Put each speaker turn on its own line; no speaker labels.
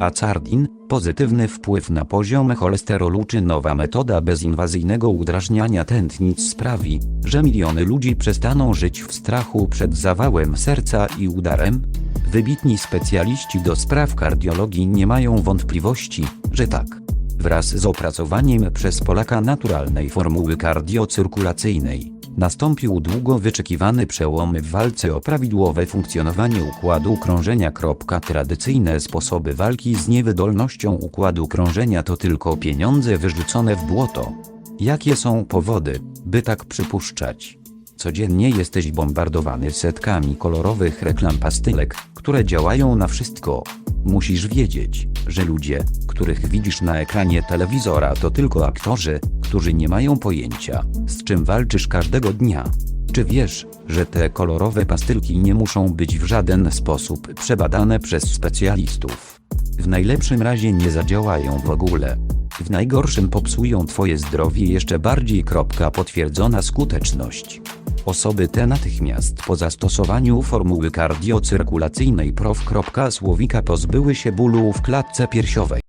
Acardin, pozytywny wpływ na poziom cholesterolu czy nowa metoda bezinwazyjnego udrażniania tętnic sprawi, że miliony ludzi przestaną żyć w strachu przed zawałem serca i udarem? Wybitni specjaliści do spraw kardiologii nie mają wątpliwości, że tak. Wraz z opracowaniem przez Polaka naturalnej formuły kardiocyrkulacyjnej, nastąpił długo wyczekiwany przełom w walce o prawidłowe funkcjonowanie układu krążenia. Tradycyjne sposoby walki z niewydolnością układu krążenia to tylko pieniądze wyrzucone w błoto. Jakie są powody, by tak przypuszczać? Codziennie jesteś bombardowany setkami kolorowych reklam pastylek, które działają na wszystko. Musisz wiedzieć, że ludzie, których widzisz na ekranie telewizora to tylko aktorzy, którzy nie mają pojęcia, z czym walczysz każdego dnia. Czy wiesz, że te kolorowe pastylki nie muszą być w żaden sposób przebadane przez specjalistów? W najlepszym razie nie zadziałają w ogóle. W najgorszym popsują Twoje zdrowie jeszcze bardziej. Potwierdzona skuteczność. Osoby te natychmiast po zastosowaniu formuły kardiocyrkulacyjnej prof. Słowika pozbyły się bólu w klatce piersiowej.